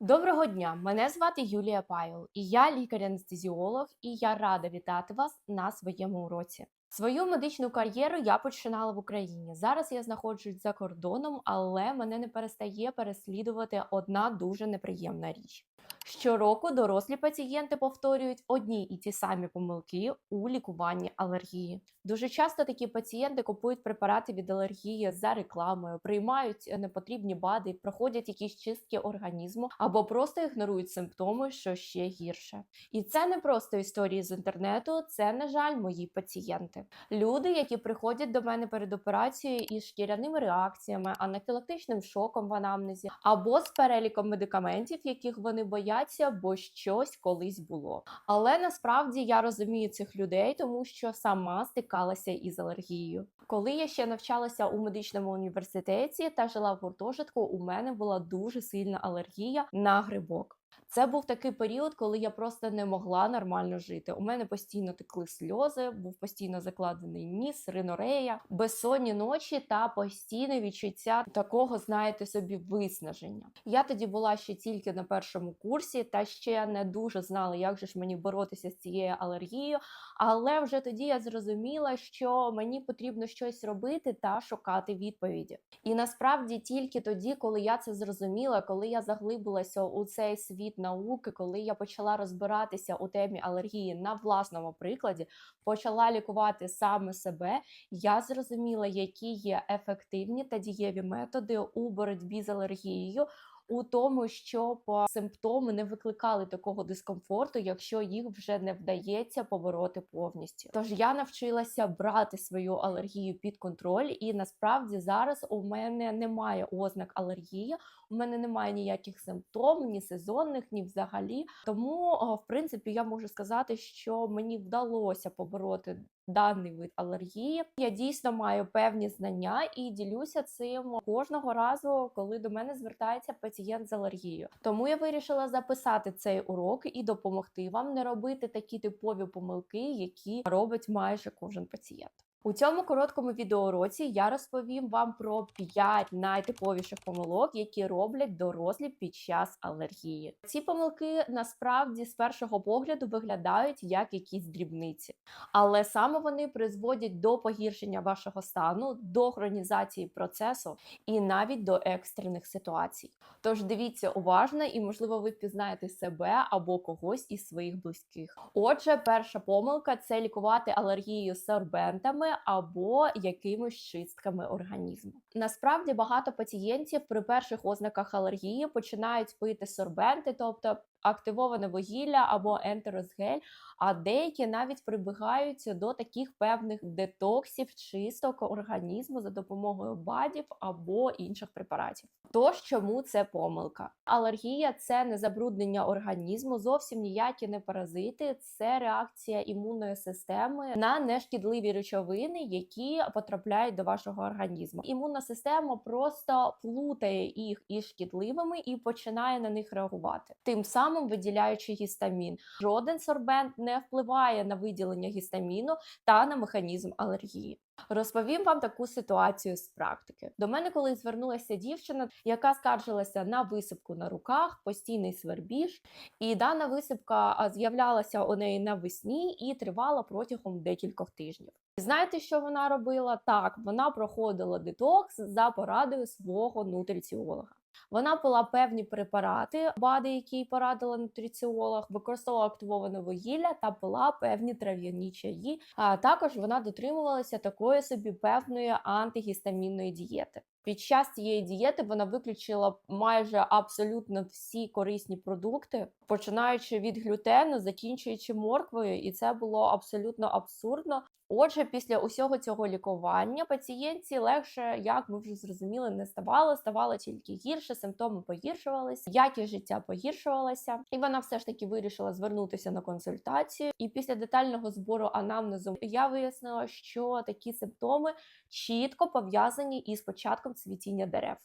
Доброго дня! Мене звати Юлія Пайол, і я лікар-анестезіолог, і я рада вітати вас на своєму уроці. Свою медичну кар'єру я починала в Україні. Зараз я знаходжусь за кордоном, але мене не перестає переслідувати одна дуже неприємна річ. Щороку дорослі пацієнти повторюють одні і ті самі помилки у лікуванні алергії. Дуже часто такі пацієнти купують препарати від алергії за рекламою, приймають е, непотрібні БАДи, проходять якісь чистки організму або просто ігнорують симптоми, що ще гірше. І це не просто історії з інтернету, це, на жаль, мої пацієнти. Люди, які приходять до мене перед операцією із шкіряними реакціями, анафілактичним шоком в анамнезі, або з переліком медикаментів, яких вони бояться, бо щось колись було. Але насправді я розумію цих людей, тому що сама стикалася із алергією. Коли я ще навчалася у медичному університеті та жила в гуртожитку, у мене була дуже сильна алергія на грибок. Це був такий період, коли я просто не могла нормально жити. У мене постійно текли сльози, був постійно закладений ніс, ринорея, безсонні ночі та постійне відчуття такого, знаєте собі, виснаження. Я тоді була ще тільки на першому курсі, та ще не дуже знала, як же ж мені боротися з цією алергією. Але вже тоді я зрозуміла, що мені потрібно щось робити та шукати відповіді. І насправді тільки тоді, коли я це зрозуміла, коли я заглибилася у цей світ науки, коли я почала розбиратися у темі алергії на власному прикладі, почала лікувати саме себе, я зрозуміла, які є ефективні та дієві методи у боротьбі з алергією. У тому, щоб симптоми не викликали такого дискомфорту, якщо їх вже не вдається побороти повністю. Тож я навчилася брати свою алергію під контроль, і насправді зараз у мене немає ознак алергії, у мене немає ніяких симптомів, ні сезонних, ні взагалі. Тому, в принципі, я можу сказати, що мені вдалося побороти даний вид алергії. Я дійсно маю певні знання і ділюся цим кожного разу, коли до мене звертається пацієнт з алергією. Тому я вирішила записати цей урок і допомогти вам не робити такі типові помилки, які робить майже кожен пацієнт. У цьому короткому відеоуроці я розповім вам про 5 найтиповіших помилок, які роблять дорослі під час алергії. Ці помилки насправді з першого погляду виглядають як якісь дрібниці, але саме вони призводять до погіршення вашого стану, до хронізації процесу і навіть до екстрених ситуацій. Тож дивіться уважно, і можливо ви впізнаєте себе або когось із своїх близьких. Отже, перша помилка це лікувати алергію сорбентами або якимись чистками організму. Насправді багато пацієнтів при перших ознаках алергії починають пити сорбенти, тобто активоване вугілля або ентеросгель, а деякі навіть прибігають до таких певних детоксів, чисток організму за допомогою БАДів або інших препаратів. Тож чому це помилка? Алергія це не забруднення організму, зовсім ніякі не паразити, це реакція імунної системи на нешкідливі речовини, які потрапляють до вашого організму. Імунна система просто плутає їх із шкідливими і починає на них реагувати. Тим самим виділяючи гістамін. Жоден сорбент не впливає на виділення гістаміну та на механізм алергії. Розповім вам таку ситуацію з практики. До мене колись звернулася дівчина, яка скаржилася на висипку на руках, постійний свербіж, і дана висипка з'являлася у неї навесні і тривала протягом декількох тижнів. Знаєте, що вона робила? Так, вона проходила детокс за порадою свого нутриціолога. Вона пила певні препарати, БАДи, які порадила нутриціолог, використовувала активоване вугілля та пила певні трав'яні чаї. А також вона дотримувалася такої собі певної антигістамінної дієти. Під час цієї дієти вона виключила майже абсолютно всі корисні продукти, починаючи від глютену, закінчуючи морквою, і це було абсолютно абсурдно. Отже, після усього цього лікування пацієнтці легше, як ми вже зрозуміли, не ставало, ставало тільки гірше, симптоми погіршувалися, якість життя погіршувалася, і вона все ж таки вирішила звернутися на консультацію. І після детального збору анамнезу я вияснила, що такі симптоми чітко пов'язані із початком цвітіння дерев.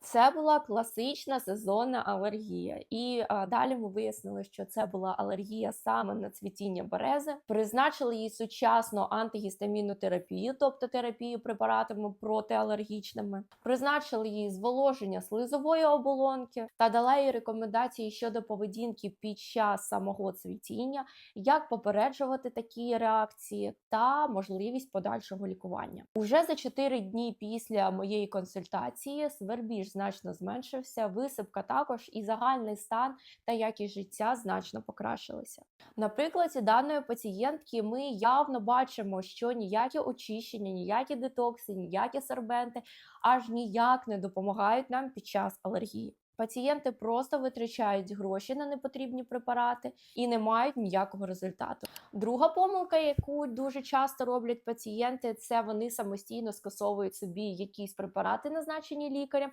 Це була класична сезонна алергія, і а, далі ми вияснили, вияснили, що це була алергія саме на цвітіння берези. Призначили їй сучасну антигістамінну терапію, тобто терапію препаратами протиалергічними. Призначили їй зволоження слизової оболонки та дала їй рекомендації щодо поведінки під час самого цвітіння, як попереджувати такі реакції та можливість подальшого лікування. Уже за 4 дні після моєї консультації свербіж значно зменшився, висипка також і загальний стан та якість життя значно покращилися. На прикладі даної пацієнтки ми явно бачимо, що ніякі очищення, ніякі детокси, ніякі сорбенти аж ніяк не допомагають нам під час алергії. Пацієнти просто витрачають гроші на непотрібні препарати і не мають ніякого результату. Друга помилка, яку дуже часто роблять пацієнти, це вони самостійно скасовують собі якісь препарати, назначені лікарем,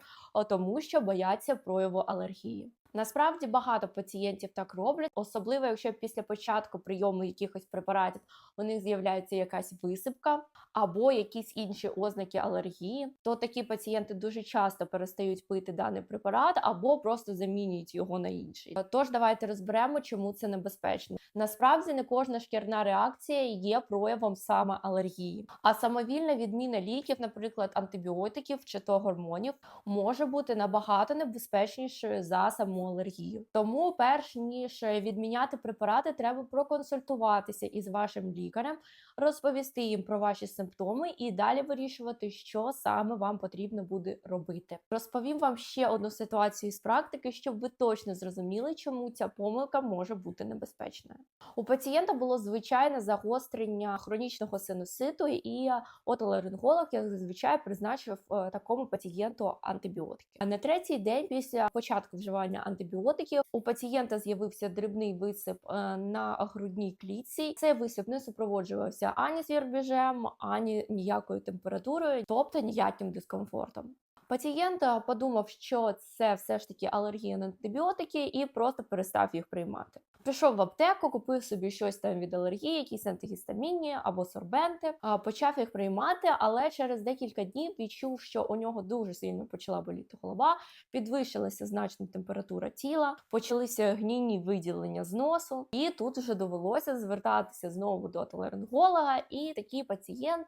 тому що бояться прояву алергії. Насправді багато пацієнтів так роблять, особливо якщо після початку прийому якихось препаратів у них з'являється якась висипка або якісь інші ознаки алергії, то такі пацієнти дуже часто перестають пити даний препарат або просто замінюють його на інший. Тож давайте розберемо, чому це небезпечно. Насправді не кожна шкірна реакція є проявом саме алергії, а самовільна відміна ліків, наприклад, антибіотиків чи то гормонів, може бути набагато небезпечнішою за саму алергію. Тому, перш ніж відміняти препарати, треба проконсультуватися із вашим лікарем, розповісти їм про ваші симптоми і далі вирішувати, що саме вам потрібно буде робити. Розповім вам ще одну ситуацію з практики, щоб ви точно зрозуміли, чому ця помилка може бути небезпечною. У пацієнта було звичайне загострення хронічного синуситу, і отоларинголог, як зазвичай, призначив е, такому пацієнту антибіотики. А на третій день після початку вживання антибіотиків у пацієнта з'явився дрібний висип е, на грудній клітці. Цей висип не супроводжувався ані свірбіжем, ані ніякою температурою, тобто ніяким дискомфортом. Пацієнт е, подумав, що це все ж таки алергія на антибіотики, і просто перестав їх приймати. Прийшов в аптеку, купив собі щось там від алергії, якісь антигістамінні або сорбенти, почав їх приймати, але через декілька днів відчув, що у нього дуже сильно почала боліти голова, підвищилася значно температура тіла, почалися гнійні виділення з носу, і тут вже довелося звертатися знову до толеринголога, і такий пацієнт.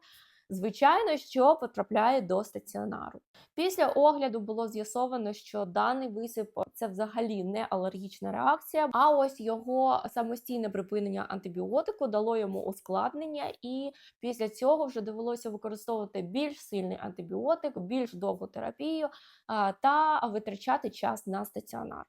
Звичайно, що потрапляє до стаціонару. Після огляду було з'ясовано, що даний висип це взагалі не алергічна реакція, а ось його самостійне припинення антибіотику дало йому ускладнення, і після цього вже довелося використовувати більш сильний антибіотик, більш довгу терапію та витрачати час на стаціонар.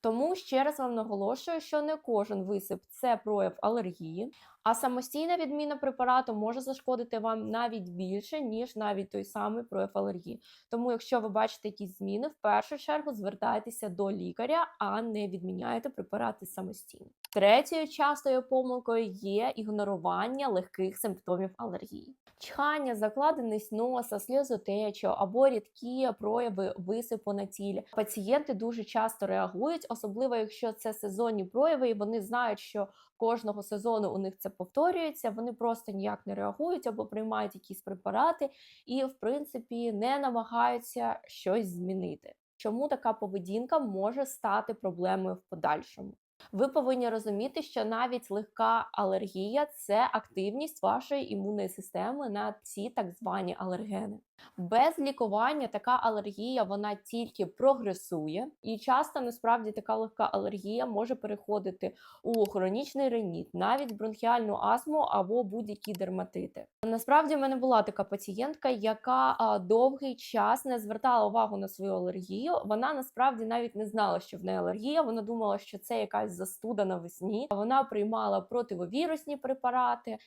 Тому ще раз вам наголошую, що не кожен висип це прояв алергії, а самостійна відміна препарату може зашкодити вам навіть більше, ніж навіть той самий прояв алергії. Тому, якщо ви бачите якісь зміни, в першу чергу звертайтеся до лікаря, а не відміняйте препарати самостійно. Третьою частою помилкою є ігнорування легких симптомів алергії. Чхання, закладеність носа, сльозотечу або рідкі прояви висипу на тілі. Пацієнти дуже часто реагують, особливо якщо це сезонні прояви, і вони знають, що кожного сезону у них це повторюється. Вони просто ніяк не реагують або приймають якісь препарати і, в принципі, не намагаються щось змінити. Чому така поведінка може стати проблемою в подальшому? Ви повинні розуміти, що навіть легка алергія це активність вашої імунної системи на ці так звані алергени. Без лікування така алергія вона тільки прогресує, і часто насправді така легка алергія може переходити у хронічний реніт, навіть бронхіальну астму або будь-які дерматити. Насправді в мене була така пацієнтка, яка а, довгий час не звертала увагу на свою алергію. Вона насправді навіть не знала, що в неї алергія. Вона думала, що це якась застуда навесні. Вона приймала противовірусні препарати,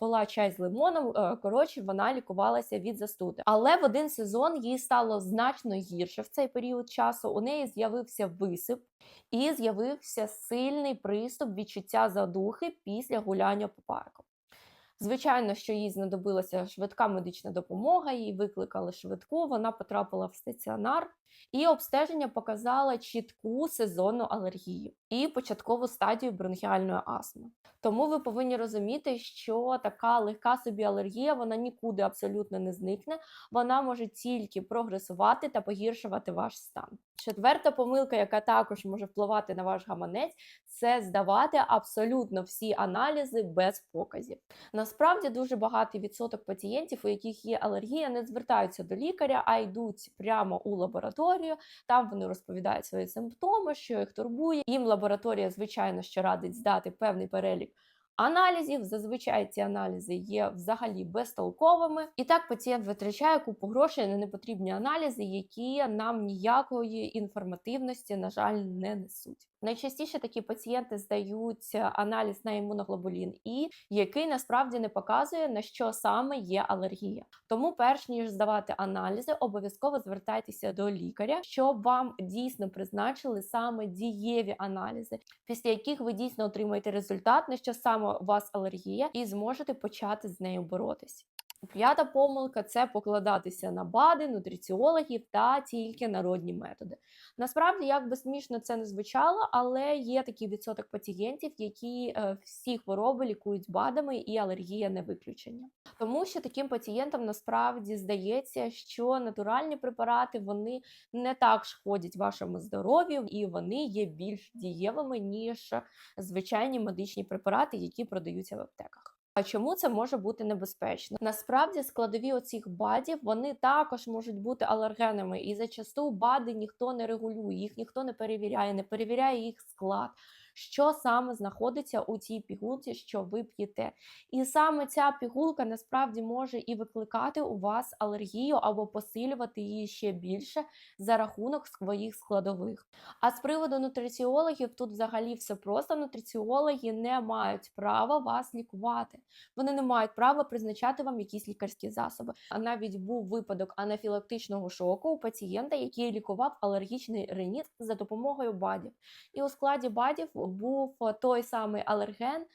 пила чай з лимоном. е, Коротше, вона лікувалася від застуди. Але в один сезон їй стало значно гірше в цей період часу. У неї з'явився висип і з'явився сильний приступ відчуття задухи після гуляння по парку. Звичайно, що їй знадобилася швидка медична допомога, їй викликали швидку, вона потрапила в стаціонар, і обстеження показало чітку сезонну алергію і початкову стадію бронхіальної астми. Тому ви повинні розуміти, що така легка собі алергія вона нікуди абсолютно не зникне, вона може тільки прогресувати та погіршувати ваш стан. Четверта помилка, яка також може впливати на ваш гаманець, це здавати абсолютно всі аналізи без показів. Насправді дуже багатий відсоток пацієнтів, у яких є алергія, не звертаються до лікаря, а йдуть прямо у лабораторію. Там вони розповідають свої симптоми, що їх турбує. Їм лабораторія, звичайно, що радить здати певний перелік. Аналізів зазвичай ці аналізи є взагалі безтолковими, і так пацієнт витрачає купу грошей на непотрібні аналізи, які нам ніякої інформативності, на жаль, не несуть. Найчастіше такі пацієнти здають аналіз на імуноглобулін І, який насправді не показує на що саме є алергія. Тому, перш ніж здавати аналізи, обов'язково звертайтеся до лікаря, щоб вам дійсно призначили саме дієві аналізи, після яких ви дійсно отримаєте результат, на що саме у вас алергія, і зможете почати з нею боротись. П'ята помилка це покладатися на БАДи, нутриціологів та тільки народні методи. Насправді, як би смішно це не звучало, але є такий відсоток пацієнтів, які е, всі хвороби лікують БАДами, і алергія не виключення. Тому що таким пацієнтам насправді здається, що натуральні препарати вони не так шкодять вашому здоров'ю, і вони є більш дієвими ніж звичайні медичні препарати, які продаються в аптеках. А чому це може бути небезпечно? Насправді складові оцих бадів вони також можуть бути алергенами, і зачасту бади ніхто не регулює, їх ніхто не перевіряє, не перевіряє їх склад. Що саме знаходиться у цій пігулці, що ви п'єте, і саме ця пігулка насправді може і викликати у вас алергію або посилювати її ще більше за рахунок своїх складових. А з приводу нутриціологів тут взагалі все просто. Нутриціологи не мають права вас лікувати. Вони не мають права призначати вам якісь лікарські засоби. А навіть був випадок анафілактичного шоку у пацієнта, який лікував алергічний реніт за допомогою бадів. І у складі бадів був той самий алерген.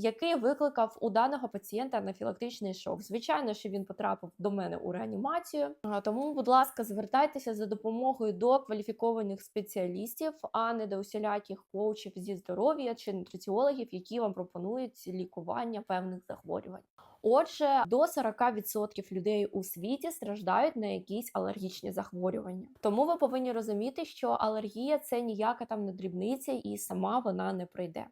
Який викликав у даного пацієнта анафілактичний шок. Звичайно, що він потрапив до мене у реанімацію. Тому, будь ласка, звертайтеся за допомогою до кваліфікованих спеціалістів, а не до усіляких коучів зі здоров'я чи нутриціологів, які вам пропонують лікування певних захворювань. Отже, до 40% людей у світі страждають на якісь алергічні захворювання. Тому ви повинні розуміти, що алергія це ніяка там не дрібниця, і сама вона не пройде.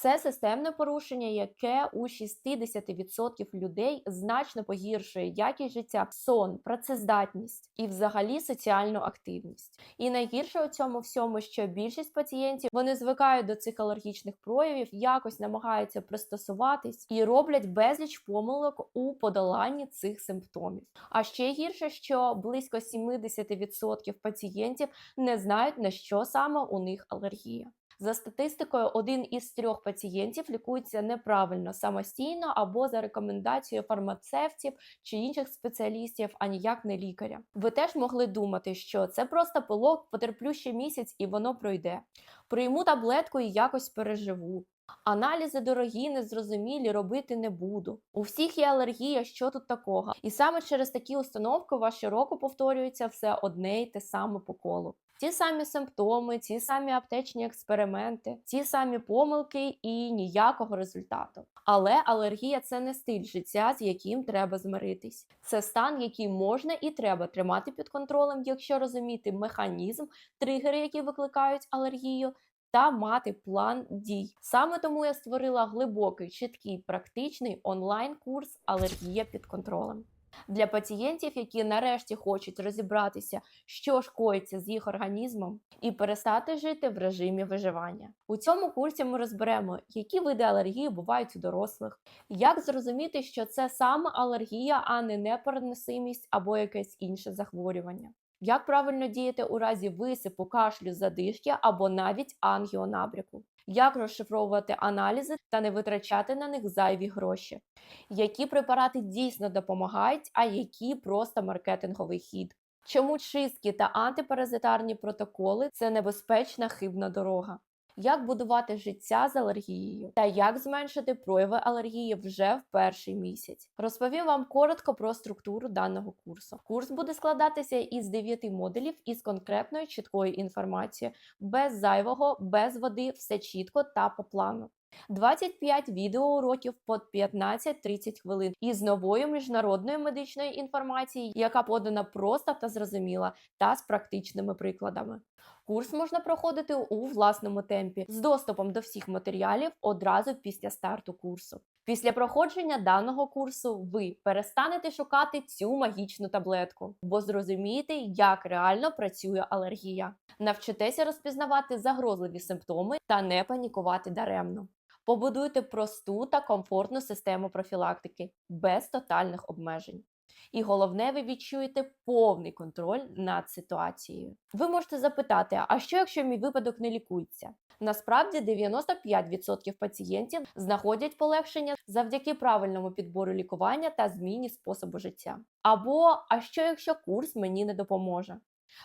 Це системне порушення, яке у 60% людей значно погіршує якість життя, сон, працездатність і взагалі соціальну активність. І найгірше у цьому всьому, що більшість пацієнтів вони звикають до цих алергічних проявів, якось намагаються пристосуватись і роблять безліч помилок у подоланні цих симптомів. А ще гірше, що близько 70% пацієнтів не знають на що саме у них алергія. За статистикою, один із трьох пацієнтів лікується неправильно самостійно або за рекомендацією фармацевтів чи інших спеціалістів, а ніяк не лікаря. Ви теж могли думати, що це просто пилок, потерплю ще місяць і воно пройде. Прийму таблетку і якось переживу. Аналізи дорогі, незрозумілі, робити не буду. У всіх є алергія, що тут такого. І саме через такі установки у вас щороку повторюється все одне й те саме по колу. Ті самі симптоми, ті самі аптечні експерименти, ті самі помилки і ніякого результату. Але алергія це не стиль життя, з яким треба змиритись. Це стан, який можна і треба тримати під контролем, якщо розуміти механізм, тригери, які викликають алергію. Та мати план дій. Саме тому я створила глибокий, чіткий, практичний онлайн-курс Алергія під контролем для пацієнтів, які нарешті хочуть розібратися, що ж коїться з їх організмом, і перестати жити в режимі виживання. У цьому курсі ми розберемо, які види алергії бувають у дорослих, як зрозуміти, що це саме алергія, а не непереносимість або якесь інше захворювання. Як правильно діяти у разі висипу, кашлю, задишки або навіть ангіонабряку? Як розшифровувати аналізи та не витрачати на них зайві гроші? Які препарати дійсно допомагають, а які просто маркетинговий хід? Чому чистки та антипаразитарні протоколи це небезпечна хибна дорога? Як будувати життя з алергією та як зменшити прояви алергії вже в перший місяць. Розповім вам коротко про структуру даного курсу. Курс буде складатися із 9 модулів із конкретною чіткою інформацією, без зайвого, без води, все чітко та по плану. 25 відеоуроків по 15-30 хвилин із новою міжнародною медичною інформацією, яка подана просто та зрозуміла, та з практичними прикладами. Курс можна проходити у власному темпі з доступом до всіх матеріалів одразу після старту курсу. Після проходження даного курсу ви перестанете шукати цю магічну таблетку, бо зрозумієте, як реально працює алергія. Навчитеся розпізнавати загрозливі симптоми та не панікувати даремно. Побудуйте просту та комфортну систему профілактики без тотальних обмежень. І головне, ви відчуєте повний контроль над ситуацією. Ви можете запитати: а що якщо мій випадок не лікується? Насправді 95% пацієнтів знаходять полегшення завдяки правильному підбору лікування та зміні способу життя. Або а що якщо курс мені не допоможе?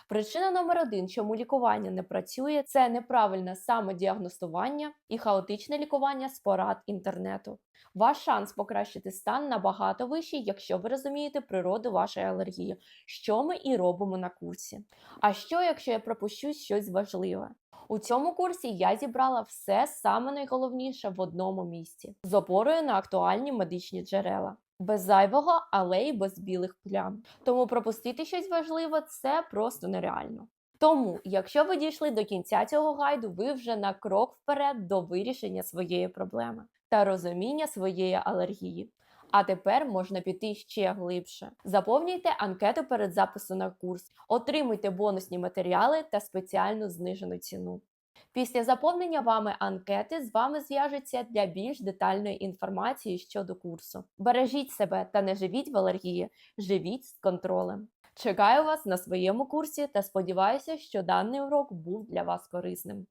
Причина номер один, чому лікування не працює, це неправильне самодіагностування і хаотичне лікування з порад інтернету. Ваш шанс покращити стан набагато вищий, якщо ви розумієте природу вашої алергії, що ми і робимо на курсі. А що, якщо я пропущу щось важливе? У цьому курсі я зібрала все саме найголовніше в одному місці з опорою на актуальні медичні джерела. Без зайвого, але й без білих плям. Тому пропустити щось важливе це просто нереально. Тому, якщо ви дійшли до кінця цього гайду, ви вже на крок вперед до вирішення своєї проблеми та розуміння своєї алергії. А тепер можна піти ще глибше. Заповнюйте анкету перед записом на курс, отримуйте бонусні матеріали та спеціальну знижену ціну. Після заповнення вами анкети з вами зв'яжеться для більш детальної інформації щодо курсу. Бережіть себе та не живіть в алергії, живіть з контролем. Чекаю вас на своєму курсі та сподіваюся, що даний урок був для вас корисним.